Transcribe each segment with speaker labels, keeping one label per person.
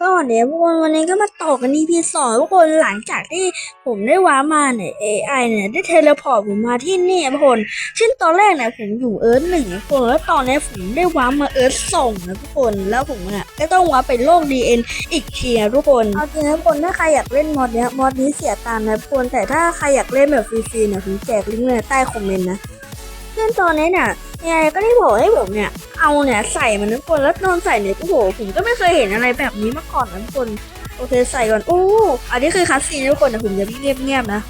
Speaker 1: สวัสดีทุกคนวันนี้ก็มาต่อกัน EP สองทุกคนหลังจากที่ผมได้ว้ามาเนี่ย AI เนี่ยได้เทเลพอร์ตผมมาที่นี่ทุกคนซึ่งตอนแรกเนี่ยผมอยู่เอิร์ธหนึ่งทุกคนแล้วตอนนี้ผมได้ว้ามาเอิร์ธสองนะทุกคนแล้วผมเนี่ยก็ต้องว้าไปโลก DN อีกทีนะทุกคนเอาจริงนะทุกคนถ้าใครอยากเล่นมอดเนี้ยมอดนี้เสียตังค์นะทุกคนแต่ถ้าใครอยากเล่นแบบฟรีๆเนี่ยผมแจกลิงก์ไว้ใต้คอมเมนต์นะซึ่งตอนนี้เนี่ย ยายก็ได้บอกให้ผมเนี่ย เอาเนี่ยใส่มันทุกคนแล้วนอนใส่เนี่ยโอ้โหผมก็ไม่เคยเห็นอะไรแบบนี้มาก่อนนะทุกคนโอเคใส่ก่อนโอ้อันนี้คือคัสซีนทุกคนแต่ผมจะเงียบๆนะ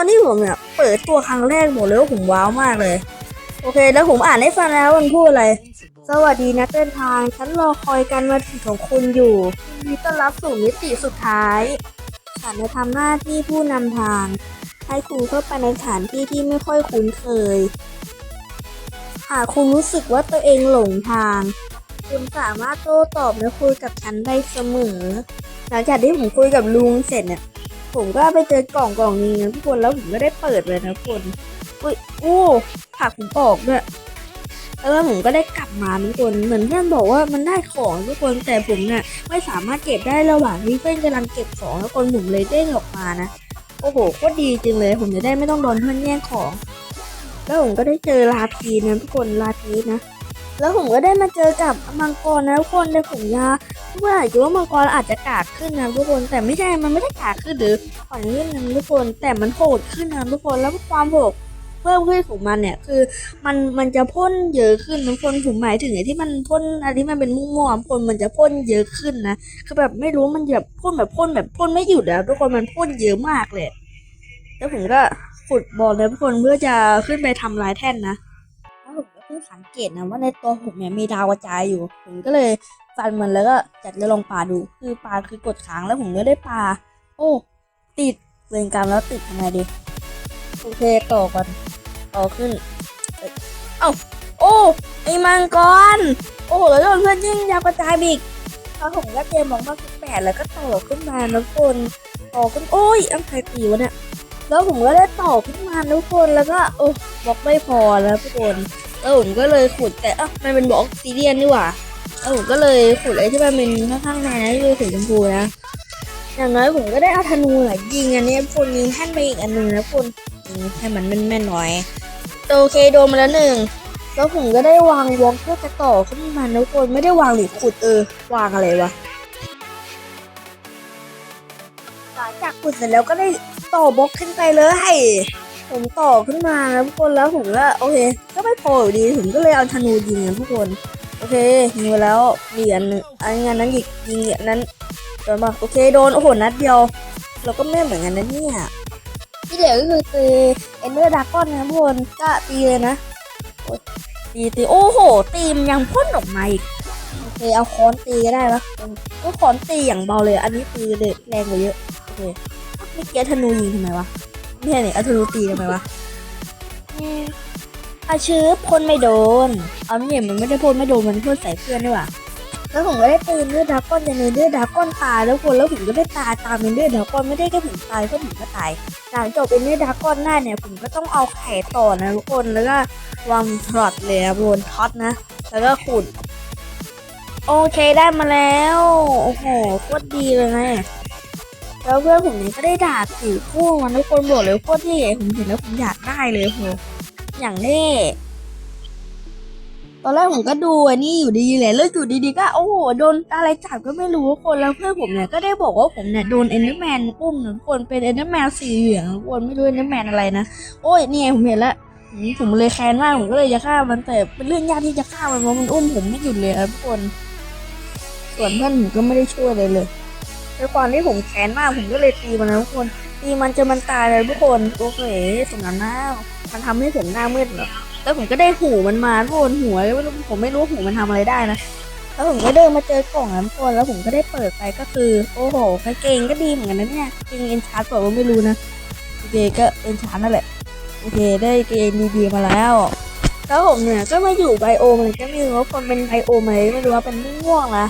Speaker 1: อกเลยว่าตอนที่ผมเนี่ยเปิดตัวครั้งแรกบอกเลยว่าผมว้าวมากเลย โอเค แล้วผมอ่านให้ฟังแล้วมันพูดอะไร สวัสดีนักเดินทาง ฉันรอคอยการมาถึงของคุณอยู่ยินดีต้อนรับสู่มิติสุดท้ายฉันจะทำหน้าที่ผู้นำทาง ให้คุณเข้าไปในสถานที่ที่ไม่ค่อยคุ้นเคย หากคุณรู้สึกว่าตัวเองหลงทาง คุณสามารถโต้ตอบและคุยกับฉันได้เสมอ หลังจากที่ผมคุยกับลุงเสร็จเนี่ย ผมก็ไปเจอกล่องกล่องนี้นะทุกคนแล้วผมก็ได้เปิดเลยนะทุกคนอุ้ยโอ้ผักผมออกด้วยแล้วผมก็ได้กลับมาทุกคนเหมือนเพื่อนบอกว่ามันได้ของทุกคนแต่ผมเนี่ยไม่สามารถเก็บได้ระหว่างที่เพื่อนกำลังเก็บของแล้วคนผมเลยเด้งออกมานะโอ้โหโคตรดีจริงเลย ผมจะได้ไม่ต้องโดนเพื่อนแย่งของ แล้วผมก็ได้เจอลาพีนะทุกคนลาพีนะแล้วผมก็ได้มาเจอกับมังกรนะทุกคนในผมยา ทุกคนอาจจะว่ามังกรอาจจะกากขึ้นนะทุกคน แต่ไม่ใช่ มันไม่ได้กากขึ้นหรืออ่อนขึ้นนะทุกคน แต่มันโหดขึ้นนะทุกคน แล้วความโหดเพิ่มขึ้นของมันเนี่ยคือมันมันจะพ่นเยอะขึ้นทุกคนผมหมายถึงไอ้ที่มันพ่นอะไรที่มันเป็นม่วงๆคนมันจะพ่นเยอะขึ้นนะคือแบบไม่รู้มันแบบพ่นแบบพ่นแบบพ่นไม่หยุดแล้วทุกคนมันพ่นเยอะมากเลยแล้วผมก็ขุดบอลนะทุกคนเพื่อจะขึ้นไปทำลายแท่นนะแล้วผมก็เพิ่งสังเกตนะว่าในตัวผมเนี่ยมีดาวกระจายอยู่ผมก็เลย ฟันมันแล้วก็จัดเลยลองปาดู คือปาคือกดค้างแล้วผมก็ได้ปาโอ้ ติดเวรกรรมแล้วติดยังไงดีโอเคต่อกันต่อขึ้น เอ้าโอ้ไอ้มังกรโอ้โหแล้วโดนเพื่อนยิงดาวกระจายอีกแล้วผมก็เตรียมมองมาสิบแปดแล้วก็ต่อขึ้นมานะทุกคนต่อขึ้นโอ้ยอันใครตีวะเนี่ยแล้วผมก็ได้ต่อขึ้นมาทุกคนแล้วก็โอ้บล็อกไม่พอแล้วทุกคนแล้วผมก็เลยขุดแต่อะมันเป็นบล็อกซีเรียนนี่หว่า แล้วผมก็เลยขุดอะไรที่มันเป็นข้างๆในนะที่เป็นสีชมพูนะอย่างน้อยผมก็ได้เอาธนูแหละยิงอันนี้พลยิงแท่นไปอีกอันหนึ่งนะพลยิงให้มันแม่นๆหน่อยโอเคโดนมาแล้วหนึ่งแล้วผมก็ได้วางวอล์กเพื่อจะต่อขึ้นมานะคนไม่ได้วางหรือขุดเออวางอะไรวะหลังจากขุดเสร็จแล้วก็ได้ต่อบล็อกขึ้นไปเลยผมต่อขึ้นมาแล้วทุกคนแล้วผมก็โอเค ก็ไม่พออยู่ดีผมก็เลยเอาธนูยิงนะทุกคน โอเคยิงไปแล้วมีอันหนึ่งอันงานนั้นยิงยิงอันนั้นโดนปะโอเคโดนโอ้โหนัดเดียว เราก็ไม่เหมือนกันนะเนี่ยที่เหลือก็คือตีเอนเดอร์ดากอนนะทุกคนก็ตีเลยนะตีตีโอ้โหตีมยังพ่นออกมาอีกโอเคเอาค้อนตีก็ได้ปะก็ค้อนตีอย่างเบาเลย อันนี้ตีเลยแรงกว่าเยอะโอเคไม่เกียธนูยิงทำไมวะไม่ใช่เนี่ยเอาธนูตีทำไมวะ อืมอาชื้อพ่นไม่โดน เอาไม่เห็นมันไม่ได้พ่นไม่โดน มันพ่นใส่เพื่อนด้วยว่ะแล้วผมก็ได้ปืนเลือดาก้อนจะเนเลือดดาก้อนตายแล้วคนแล้วผมก็ได้ตายตามเป็นเลือดาก้อนไม่ได้แค่ผมตายก็ผมก็ตายหลังจบเป็นเลือดาก้อนได้าเนี่ยผมก็ต้องเอาไข่ต่อนะทุกคนแล้วก็วางพลอตเลยนะบนท็อตนะ แล้วก็ขุดโอเคได้มาแล้วโอ้โหโคตรดีเลยนะแล้วเพื่อนผมเนี่ยก็ได้ดาบสีคู่มันทุกคนบอกเลยโคตรที่ผมเห็นแล้วผมอยากได้เลยโห อย่างแน่ตอนแรกผมก็ดูอันนี้อยู่ดีๆแหละแล้วอยู่ดีๆก็โอ้โหโดนอะไรจับก็ไม่รู้ทุกคนแล้วเพื่อนผมเนี่ยก็ได้บอกว่าผมเนี่ยโดนเอนเดอร์แมนอุ้มนะทุกคนเป็นเอนเดอร์แมนสีเหลืองทุกคนไม่รู้เอนเดอร์แมนอะไรนะโอ้ยนี่ไงผมเห็นแล้วผมเลยแค้นมากผมก็เลยจะฆ่ามันแต่เป็นเรื่องยากที่จะฆ่ามันเพราะมันอุ้มผมไม่หยุดเลยนะทุกคนส่วนเพื่อนผมก็ไม่ได้ช่วยเลยเลยด้วยความที่ผมแค้นมากผมก็เลยตีมันนะทุกคนตีมันจนมันตายเลยทุกคนโอเคสมน้ำหน้า มันทำให้ผมหน้ามืดเหรอแล้วผมก็ได้หูมันมาทุกคนหัวไม่รู้ผมไม่รู้หูมันทำอะไรได้นะ แล้วผมก็เดินมาเจอกล่องนั้นทุกคนแล้วผมก็ได้เปิดไปก็คือ โอ้โหกางเกงก็ดีเหมือนกันนะเนี่ยกางเกงเอ็นชาร์ตบอกว่าไม่รู้นะโอเคก็เอ็นชาร์นั่นแหละโอเคได้กางเกงดีๆมาแล้วแล้วผมเนี่ยก็มาอยู่ไบโอมอะไรก็ไม่รู้ว่าคนเป็นไบโอมอะไรไม่รู้ว่าเป็นม่วงนะ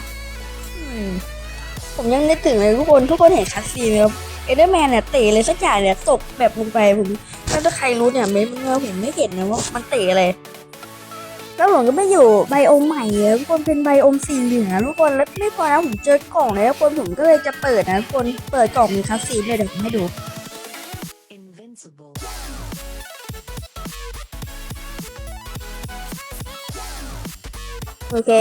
Speaker 1: ผมยังนึกถึงเลยทุกคนทุกคนเห็นคัสซีไหมครับเอเดอร์แมนเนี่ยเตะเลยสักอย่างเนี่ยตกแบบลงไปผม ถ้าใครรู้เนี่ยเม้นต์มาผมไม่เห็นนะว่ามันเตะอะไรแล้วผมก็ไม่อยู่ไบโอมใหม่เลยทุกคนเป็นไบโอมสีเหลืองนะทุกคนแล้วไม่พอนะผมเจอกล่องเลยทุกคนผมก็เลยจะเปิดนะทุกคนเปิดกล่องมีคัสซีนเลยเดี๋ยวผมให้ดู
Speaker 2: Invincible.
Speaker 1: โอเค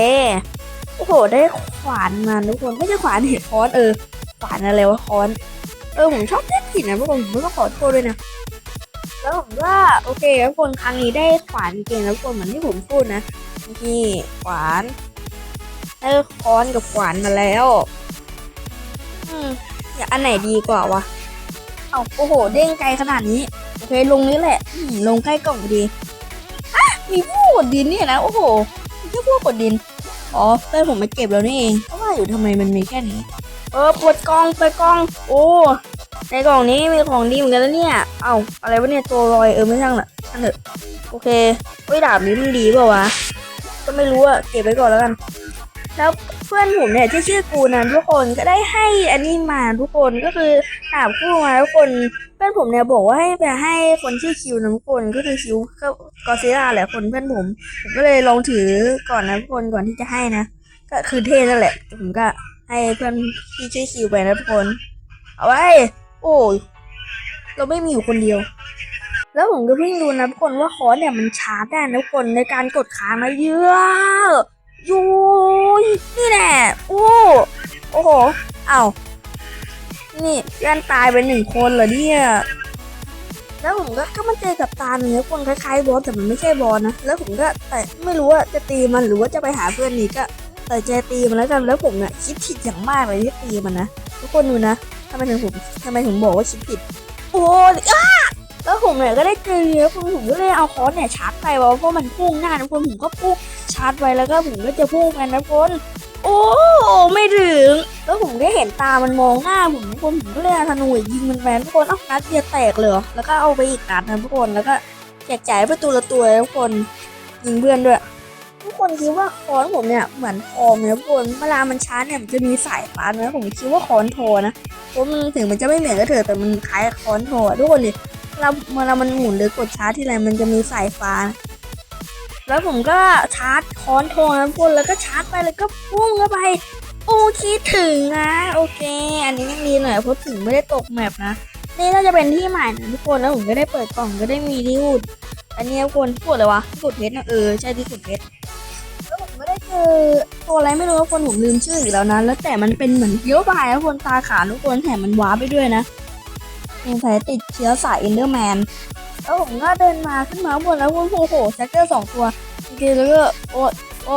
Speaker 1: โอ้โห ได้ขวานมาทุกคนไม่ใช่ขวานเห็ดค้อนเออ ขวานอะไรวะค้อน เออผมชอบเล่นผิดนะทุกคนผมก็ขอโทษด้วยนะ แล้วผมก็โอเคทุกคนครั้งนี้ได้ขวานเก่งแล้วทุกคนเหมือนที่ผมพูดนะนี่ขวานได้ค้อนกับขวานมาแล้ว อืมอยากอันไหนดีกว่าวะเอาโอ้โห เด้งไกลขนาดนี้ โอเคลงนี้แหละลงใกล้กล่องดีมีผู้กดดินเนี่ยนะ โอ้โหมีแค่พวกกดดิน อ๋อเพื่อนผมมาเก็บแล้วนี่เองว่าอยู่ทำไมมันมีแค่นี้ เออเปิดกล่องเปิดกล่อง โอ้ ในกล่องนี้มีของดีเหมือนกันแล้วเนี่ย เอ้าอะไรวะเนี่ยตัวลอยเออไม่ช่างละอันเถอะโอเคเฮ้ยดาบนี้มันดีเปล่าวะ ก็ไม่รู้อะเก็บไว้ก่อนแล้วกัน แล้วเพื่อนผมเนี่ยที่ชื่อกูนะทุกคนก็ได้ให้อันนี้มาทุกคนก็คือดาบคู่มาทุกคนเพื่อนผมเนี่ยบอกว่าให้ไปให้คนชื่อคิวนะทุกคนก็คือคิวก็กอซิล่าแหละคนเพื่อนผมผมก็เลยลองถือก่อนนะทุกคนก่อนที่จะให้นะก็คือเท่นั่นแหละแต่ผมก็ให้เพื่อนที่ชื่อคิวไปนะทุกคน เอาไว้ โอ้ย เราไม่มีอยู่คนเดียว แล้วผมก็เพิ่งรู้นะทุกคนว่าคอเนี่ยมันช้าร์จได้นะทุกคนในการกดค้างนะเยอะยูยนี่แหละโอ้โอ้โหเอ้านี่เพื่อนตายไปหนึ่งคนเหรอเนี่ย แล้วผมก็ก็มาเจอกับตาหนึ่งนะคนคล้ายๆบอสแต่มันไม่ใช่บอสนะ แล้วผมก็แต่ไม่รู้ว่าจะตีมันหรือว่าจะไปหาเพื่อนนี่ก็แต่ใจตีมันแล้วกัน แล้วผมเนี่ยคิดผิดอย่างมากเลยที่ตีมันนะ ทุกคนดูนะ ทำไมถึงผมทำไมถึงบอกว่าคิดผิด โอ้ยอ้าแล้วผมเนี่ยก็ได้เจอแล้วผมผมก็เลยเอาคอนเนี่ยชาร์จไปเพราะมันพุ่งหน้านะคนผมก็พุ่งชาร์จไว้แล้วก็ผมก็จะพุ่งกันนะคนโอ้ไม่ถึง แล้วผมได้เห็นตามันมองหน้าผมทุกคนผมก็เลยเอาธนูยิงมันแฟนทุกคนเอ้านัดเดียวแตกเลยแล้วก็เอาไปอีกนัดนะทุกคนแล้วก็แจกจ่ายประตูละตัวทุกคนยิงเพื่อนด้วย ทุกคนคิดว่าค้อนผมเนี่ยเหมือนทองนะทุกคนเวลามันชาร์จเนี่ยมันจะมีสายฟ้านะผมคิดว่าค้อนโทนะเพราะมันถึงมันจะไม่เหมือนก็เถอะแต่มันคล้ายค้อนโททุกคนดิเวลาเวลามันหมุนหรือกดชาร์จที่ไรมันจะมีสายฟ้า แล้วผมก็ชาร์จค้อนโทนะทุกคนแล้วก็ชาร์จไปแล้วก็พุ่งเข้าไปโอเคถึงนะโอเค อันนี้ยังดีหน่อยเพราะถึงไม่ได้ตกแมปนะนี่น่าจะเป็นที่ใหม่นะทุกคนแล้วผมก็ได้เปิดกล่องก็ได้มีที่อุดอันนี้ทุกคนพูดเลยวะที่ขุดเพชรนะเออใช่ที่ขุดเพชร ผมก็ได้เจอตัวอะไรไม่รู้ทุกคนผมลืมชื่ออีกแล้วนะแล้วแต่มันเป็นเหมือนเกี้ยวบายทุกคนตาขาทุกคนแถมมันว้าไปด้วยนะสงสัยติดเชื้อสายเอนเดอร์แมนแล้วผมก็เดินมาขึ้นมาบนแล้วโอ้โหแซกเกอร์สองตัวโอเคแล้วก็โอ้โอ้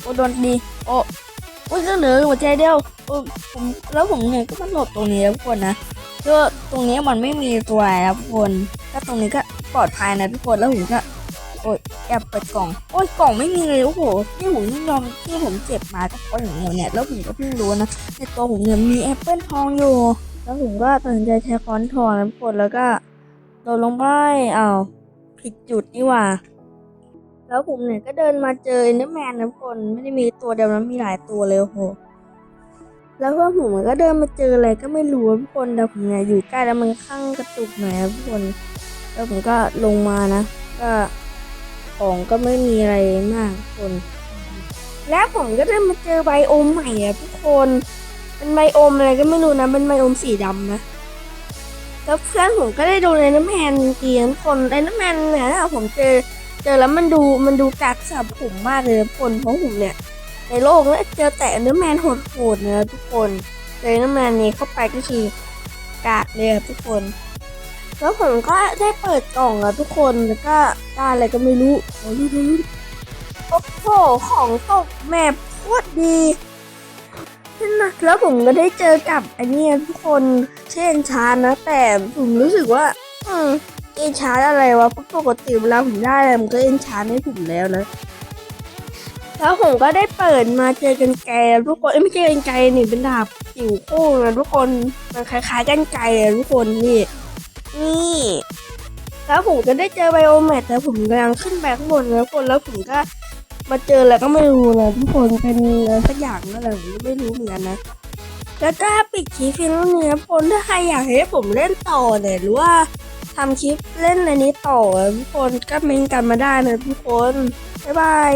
Speaker 1: โอ้โดนดีโอ้อุ้ยก็เหลือหัวใจเดียวเออผมแล้วผมเนี่ยก็มาหลบตรงนี้แล้วทุกคนนะก็ตรงนี้มันไม่มีตัวอะไรนะทุกคนก็ตรงนี้ก็ปลอดภัยนะทุกคนแล้วผมก็ โอ๊ยแอบเปิดกล่อง โอ๊ยกล่องไม่มีเลยโอ้โหที่ผมไม่ยอมที่ผมเจ็บมาจากก้อนอย่างเงี้ยเนี่ยแล้วผมก็เพิ่งรู้นะในตัวผมเนี่ยมีแอปเปิลทองอยู่ แล้วผมก็ตัดสินใจใช้ค้อนทองนะทุกคนแล้วก็โดนลงไปอ้าวผิดจุดนี่หว่า แล้วผมเนี่ยก็เดินมาเจอเอนเดอร์แมนนะทุกคนไม่ได้มีตัวเดียวนะมีหลายตัวเลยโอ้โหแล้วเพื่อนผมก็เดินมาเจออะไรก็ไม่รู้ทุกคนแต่ผมเนี่ยอยู่ใกล้แล้วมันข้างกระตุกหน่อยนะทุกคน แล้วผมก็ลงมานะ ก็ ของก็ไม่มีอะไรมากคน แล้วผมก็ได้มาเจอไบโอมใหม่อะทุกคนเป็นไบโอมอะไรก็ไม่รู้นะเป็นไบโอมสีดำนะแล้วเพื่อนผมก็ได้ดูในน้ำแมนเกียนคนในน้ำแมนเนี่ยผมเจอเจอแล้วมันดูมันดูกักสับผมมากเลยทุกคนเพราะผมเนี่ย ในโลกเนี่ยเจอแต่เนื้อแมนโหดๆนะทุกคนเลยเนื้อแมนนี้เข้าไปก็คือกากเลยทุกคน แล้วผมก็ได้เปิดกล่องอะทุกคนแล้วก็ได้อะไรก็ไม่รู้โอ้โหโอ้โหของตกแมพโคตรดีนะแล้วผมก็ได้เจอกับไอันนี้ทุกคนเช่นชานะ แต่ผมรู้สึกว่า อืมเอ็นชาร์อะไรวะปกติเวลาผมได้อะไรมันก็เอ็นชาร์ให้ผมแล้วนะแล้วผมก็ได้เปิดมาเจอกันไกลทุกคนไม่ใช่กันไกลนี่เป็นดาบจิ๋วโค้งนะทุกคนมันคล้ายๆกันไกลอะทุกคนนี่ นี่ แล้วผมก็ได้เจอไบโอแมทแต่ผมกำลังขึ้นไปข้างบนแล้วคนแล้วผมก็มาเจอแล้วก็ไม่รู้นะทุกคนเป็นอะไรสักอย่างนั่นแหละผมไม่รู้เหมือนกันนะแล้วก็ปิดคลิปเพียงเท่านี้นะทุกคนถ้าใครอยากให้ผมเล่นต่อเนี่ยหรือว่าทำคลิปเล่นในนี้ต่อทุกคนก็เมนกันมาได้นะทุกคนบ๊ายบาย